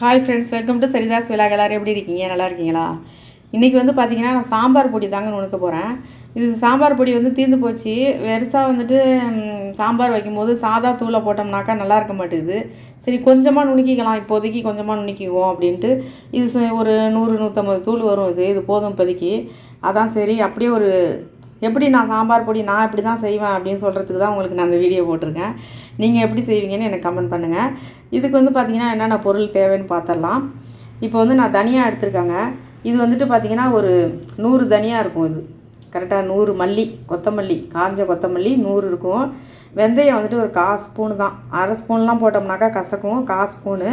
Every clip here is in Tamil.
Hi friends welcome to Saritha's விழா எல்லாரும் எப்படி இருக்கீங்க? நல்லா இருக்கீங்களா? இன்றைக்கி வந்து பார்த்தீங்கன்னா நான் சாம்பார் பொடி தாங்க நுணுக்க போகிறேன் இது சாம்பார் பொடி வந்து தீர்ந்து போச்சு. வெறுசாக வந்துட்டு சாம்பார் வைக்கும்போது சாதா தூளை போட்டோம்னாக்கா நல்லா இருக்க மாட்டேங்குது. சரி கொஞ்சமாக நுணுக்கிக்கலாம். இப்போதைக்கு கொஞ்சமாக நுணுக்கிக்குவோம் அப்படின்ட்டு. இது ச- ஒரு நூறு நூற்றம்பது தூள் வரும் இது. இது போதும் இப்போதைக்கு. அதான் சரி அப்படியே ஒரு எப்படி நான் சாம்பார் பொடி நான் இப்படி தான் செய்வேன் அப்படின்னு சொல்கிறதுக்கு தான் உங்களுக்கு நான் அந்த வீடியோ போட்டிருக்கேன். நீங்கள் எப்படி செய்வீங்கன்னு எனக்கு கமெண்ட் பண்ணுங்கள் இதுக்கு வந்து பார்த்தீங்கன்னா என்னென்ன பொருள் தேவைன்னு பார்த்துடலாம் இப்போ வந்து நான் தனியாக எடுத்திருக்கேங்க. இது வந்துட்டு பார்த்தீங்கன்னா ஒரு நூறு தனியாக இருக்கும் இது. கரெக்டாக நூறு மல்லி கொத்தமல்லி காஞ்ச கொத்தமல்லி நூறு இருக்கும். வெந்தயம் வந்துட்டு ஒரு கா ஸ்பூனு தான். அரை ஸ்பூன்லாம் போட்டோம்னாக்கா கசக்கும். கா ஸ்பூனு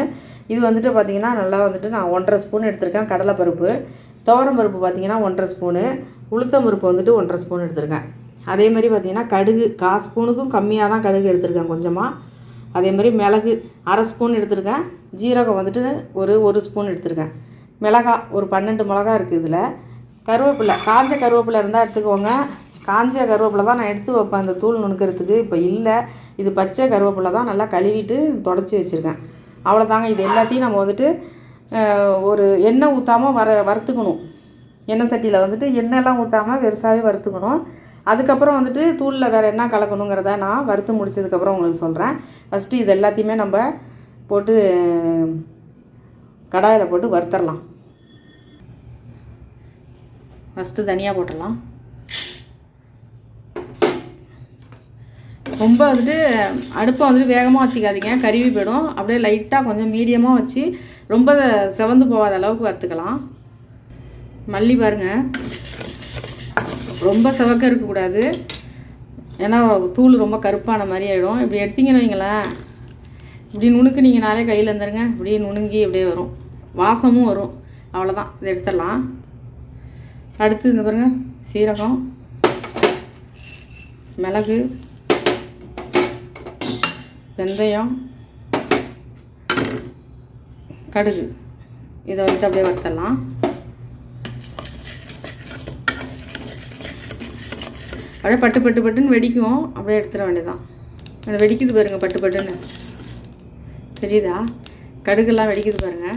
இது வந்துட்டு பார்த்தீங்கன்னா நல்லா வந்துட்டு நான் ஒன்றரை ஸ்பூன் எடுத்திருக்கேன். கடலைப்பருப்பு துவரம் பருப்பு பார்த்தீங்கன்னா ஒன்றரை ஸ்பூனு உளுத்தம் பருப்பு வந்துட்டு ஒன்றரை ஸ்பூன் எடுத்திருக்கேன். அதே மாதிரி பார்த்தீங்கன்னா கடுகு கா ஸ்பூனுக்கும் கம்மியாக தான் கடுகு எடுத்திருக்கேன் கொஞ்சமாக அதே மாதிரி மிளகு அரை ஸ்பூன் எடுத்திருக்கேன். ஜீரகம் வந்துட்டு ஒரு ஒரு ஸ்பூன் எடுத்திருக்கேன். மிளகா ஒரு பன்னெண்டு மிளகா இருக்குது இதில். கருவேப்பிலை காஞ்ச கருவேப்பிலை இருந்தால் எடுத்துக்கோங்க. காஞ்ச கருவேப்பிலை தான் நான் எடுத்து வைப்பேன். அந்த தூள் நுணுக்கிறதுக்கு இப்போ இல்லை. இது பச்சை கருவேப்பிலை தான் நல்லா கழுவிட்டு தொடச்சி வச்சுருக்கேன். அவ்வளோதாங்க இது எல்லாத்தையும் நம்ம வந்துட்டு ஒரு எண்ணெய் ஊற்றாமல் வர வறுத்துக்கணும். எண்ணெய் சட்டியில் வந்துட்டு எண்ணெய்லாம் ஊற்றாமல் வெறுசாகவே வறுத்துக்கணும். அதுக்கப்புறம் வந்துட்டு தூளில் வேறு என்ன கலக்கணுங்கிறத நான் வறுத்து முடிச்சதுக்கப்புறம் உங்களுக்கு சொல்கிறேன் ஃபஸ்ட்டு இது எல்லாத்தையுமே நம்ம போட்டு கடாயில் போட்டு வறுத்தரலாம். ஃபஸ்ட்டு தனியாக போட்டுடலாம். ரொம்ப வந்துட்டு அடுப்பை வந்துட்டு வேகமாக வச்சுக்காதீங்க. கருவி போயிடும். அப்படியே லைட்டாக கொஞ்சம் மீடியமாக வச்சு ரொம்ப செவந்து போகாத அளவுக்கு வறுத்துக்கலாம். மல்லி பாருங்க. ரொம்ப செவக்க இருக்கக்கூடாது. ஏன்னா தூள் ரொம்ப கருப்பான மாதிரி ஆகிடும் இப்படி எடுத்திங்கன்னு வைங்களேன். இப்படி நுணுக்குனீங்கனாலே கையில் இருந்துருங்க. இப்படியே நுணுங்கி அப்படியே வரும். வாசமும் வரும். அவ்வளோதான் இதை எடுத்துடலாம். அடுத்து இந்த பாருங்க. சீரகம் மிளகு வெந்தயம் கடுகு. இதை வந்துட்டு அப்படியே வறுத்தரலாம் அப்படியே பட்டு பட்டு பட்டுன்னு வெடிக்கும் அப்படியே எடுத்துட வேண்டியதான் அது வெடிக்குது பாருங்க பட்டு பட்டுன்னு. தெரியுதா? கடுகுலாம் வெடிக்குது பாருங்க.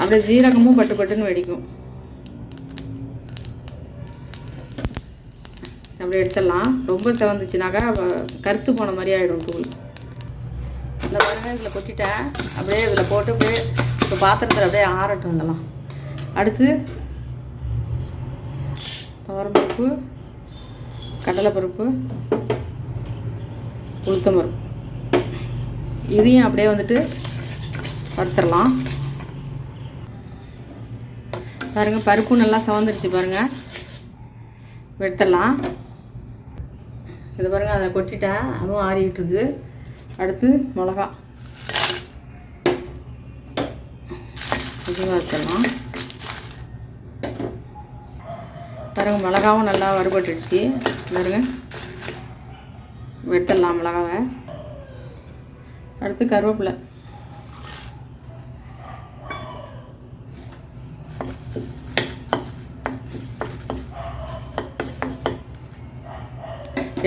அப்படியே ஜீரகமும் பட்டு பட்டுன்னு வெடிக்கும். அப்படியே எடுத்துடலாம். ரொம்ப செவந்துச்சுனாக்கா கருத்து போன மாதிரி ஆகிடும் தூள். இந்த பாருங்க இதில் கொட்டிட்டேன். அப்படியே இதில் போட்டு அப்படியே இப்போ பாத்திரத்தில் அப்படியே ஆறட்டும் இதெல்லாம். அடுத்து துவரம்பருப்பு கடலைப்பருப்பு உளுத்தம்பருப்பு. இதையும் அப்படியே வந்துட்டு வறுத்துடலாம். பாருங்க பருப்பு நல்லா சவந்துருச்சு பாருங்கள் வெடுத்துடலாம் இது பாருங்கள் அதை கொட்டிட்டேன் அதுவும் ஆறிக்கிட்டுருக்கு அடுத்து மிளகா. இதுவும் வறுத்துடலாம். பாருங்க மிளகாவும் நல்லா வறுபட்டுடுச்சு. பாருங்க. வெட்டலாம் மிளகாவை. அடுத்து கருவேப்பிலை.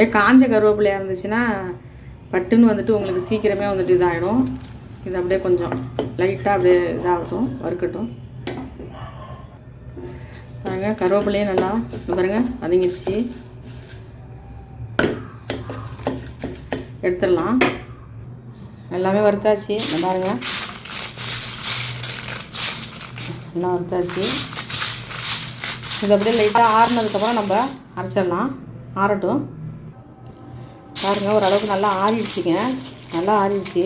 ஏ காஞ்ச கருவேப்பிலையாக இருந்துச்சுன்னா பட்டுன்னு வந்துட்டு உங்களுக்கு சீக்கிரமே வந்துட்டு இதாகிடும் இது அப்படியே கொஞ்சம் லைட்டாக அப்படியே இதாகட்டும் வறுக்கட்டும். பாருங்க கருவேப்பிலையும் நல்லா பாருங்க வதங்கிடுச்சு. எடுத்துடலாம். எல்லாமே வறுத்தாச்சு. நல்லா பாருங்க. எல்லாம் வறுத்தாச்சு. இது அப்படியே லைட்டாக ஆறுனதுக்கப்புறம் நம்ம அரைச்சிடலாம். ஆறட்டும். பாருங்கள் ஓரளவுக்கு நல்லா ஆறிடுச்சுங்க. நல்லா ஆறிடுச்சு.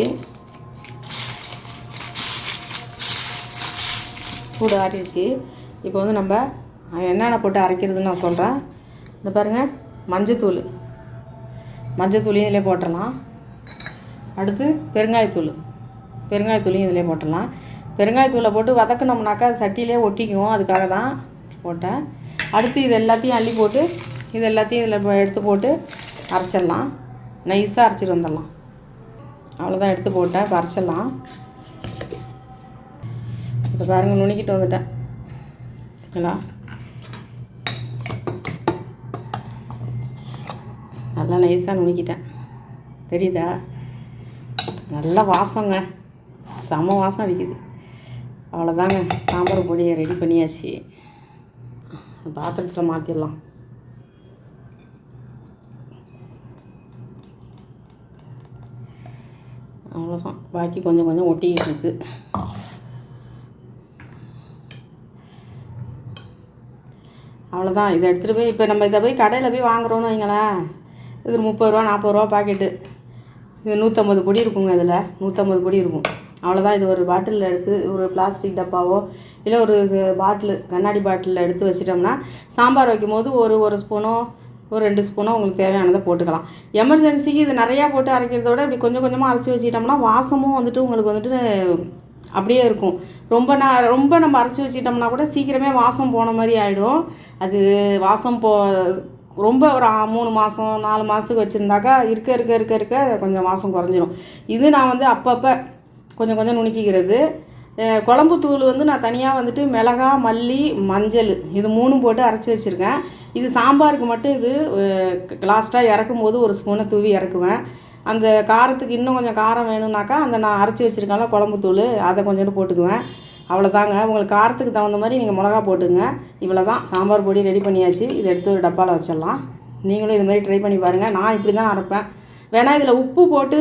சூடு ஆறிடுச்சு. இப்போ வந்து நம்ம என்னென்ன போட்டு அரைக்கிறதுன்னு நான் சொல்கிறேன் இந்த பாருங்கள் மஞ்சத்தூள். மஞ்சத்தூளையும் இதிலே போட்டுடலாம். அடுத்து பெருங்காயத்தூள். பெருங்காயத்தூளையும் இதிலே போட்டுடலாம். பெருங்காயத்தூளை போட்டு வதக்குனோம்னாக்கா சட்டியிலே ஒட்டிக்குவோம் அதுக்காக தான் போட்டேன். அடுத்து இது எல்லாத்தையும் அள்ளி போட்டு இது எல்லாத்தையும் இதில் எடுத்து போட்டு அரைச்சிடலாம். நைஸாக அரைச்சிட்டு வந்துடலாம். அவ்வளோதான் எடுத்து போட்டேன். இப்போ அரைச்சிடலாம். இப்போ பாருங்க நுணுக்கிட்டு வந்துட்டேன். ஓகேங்களா நல்லா நைஸாக நுணுக்கிட்டேன். தெரியுதா? நல்ல வாசங்க. செம வாசம் அடிக்குது. அவ்வளோதாங்க சாம்பார் பொடியை ரெடி பண்ணியாச்சு. பாத்திரத்தில் மாற்றிடலாம் அவ்வளோதான் பாக்கி கொஞ்சம் கொஞ்சம் ஒட்டிக்கிட்டு இருக்கு. அவ்வளோதான் இதை எடுத்துகிட்டு போய் இப்போ நம்ம இதை போய் கடையில் போய் வாங்குறோன்னு வைங்களேன். இது முப்பது ரூபா நாற்பது ரூபா பாக்கெட்டு. இது நூற்றம்பது பொடி இருக்குங்க இதில். நூற்றம்பது பொடி இருக்கும். அவ்வளோதான் இது ஒரு பாட்டிலில் எடுத்து ஒரு பிளாஸ்டிக் டப்பாவோ இல்லை ஒரு பாட்டிலு கண்ணாடி பாட்டிலில் எடுத்து வச்சிட்டோம்னா சாம்பார் வைக்கும்போது ஒரு ஒரு ஸ்பூனோ ஒரு ரெண்டு ஸ்பூனோ உங்களுக்கு தேவையானதை போட்டுக்கலாம். எமர்ஜென்சிக்கு இது நிறையா போட்டு அரைக்கிறத விட இப்படி கொஞ்சம் கொஞ்சமாக அரைச்சி வச்சிட்டோம்னா வாசமும் வந்துட்டு உங்களுக்கு வந்துட்டு அப்படியே இருக்கும். ரொம்ப நான் ரொம்ப நம்ம அரைச்சி வச்சிட்டோம்னா கூட சீக்கிரமே வாசம் போன மாதிரி ஆகிடும் அது வாசம் போ ரொம்ப ஒரு மூணு மாதம் நாலு மாதத்துக்கு வச்சுருந்தாக்கா இருக்க இருக்க இருக்க இருக்க கொஞ்சம் வாசம் குறைஞ்சிரும். இது நான் வந்து அப்பப்போ கொஞ்சம் கொஞ்சம் நுணுக்கிக்கிறது. குழம்பு தூள் வந்து நான் தனியாக வந்துட்டு மிளகா மல்லி மஞ்சள் இது மூணும் போட்டு அரைச்சி வச்சுருக்கேன். இது சாம்பாருக்கு மட்டும் இது லாஸ்ட்டாக இறக்கும் போது ஒரு ஸ்பூனை தூவி இறக்குவேன். அந்த காரத்துக்கு இன்னும் கொஞ்சம் காரம் வேணும்னாக்கா அந்த நான் அரைச்சி வச்சுருக்கேன்ல குழம்பு தூள் அதை கொஞ்சோண்டு போட்டுக்குவேன். அவ்வளோதாங்க உங்களுக்கு காரத்துக்கு தகுந்த மாதிரி நீங்கள் மிளகா போட்டுங்க. இவ்வளோ தான் சாம்பார் பொடி ரெடி பண்ணியாச்சு. இதை எடுத்து ஒரு டப்பாவில் வச்சிடலாம். நீங்களும் இது மாதிரி ட்ரை பண்ணி பாருங்கள் நான் இப்படி தான் அரைப்பேன். வேணால் இதில் உப்பு போட்டு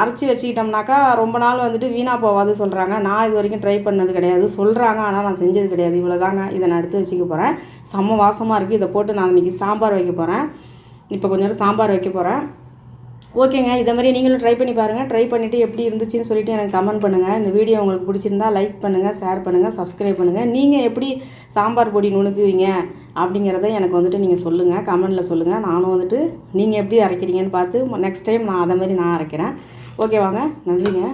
அரைச்சி வச்சுக்கிட்டோம்னாக்கா ரொம்ப நாள் வந்துட்டு வீணாக போகாது சொல்கிறாங்க நான் இது வரைக்கும் ட்ரை பண்ணது கிடையாது. சொல்கிறாங்க ஆனால் நான் செஞ்சது கிடையாது. இவ்வளோ தாங்க இதை நான் எடுத்து வச்சுக்க போகிறேன் செம்ம வாசமாக இருக்குது இதை போட்டு நான் இன்றைக்கி சாம்பார் வைக்க போகிறேன் இப்போ கொஞ்ச நேரம் சாம்பார் வைக்க போகிறேன் ஓகேங்க இதை மாதிரி நீங்களும் ட்ரை பண்ணி பாருங்கள் ட்ரை பண்ணிவிட்டு எப்படி இருந்துச்சுன்னு சொல்லிட்டு எனக்கு கமெண்ட் பண்ணுங்கள் இந்த வீடியோ உங்களுக்கு பிடிச்சிருந்தா லைக் பண்ணுங்கள் ஷேர் பண்ணுங்கள் சப்ஸ்கிரைப் பண்ணுங்கள் நீங்கள் எப்படி சாம்பார் பொடி நுணுக்குவீங்க அப்படிங்கிறத எனக்கு வந்துட்டு நீங்கள் சொல்லுங்கள் கமெண்டில் சொல்லுங்கள் நானும் வந்துட்டு நீங்கள் எப்படி அரைக்கிறீங்கன்னு பார்த்து நெக்ஸ்ட் டைம் நான் அதை மாதிரி நான் அரைக்கிறேன். ஓகே வாங்க நன்றிங்க.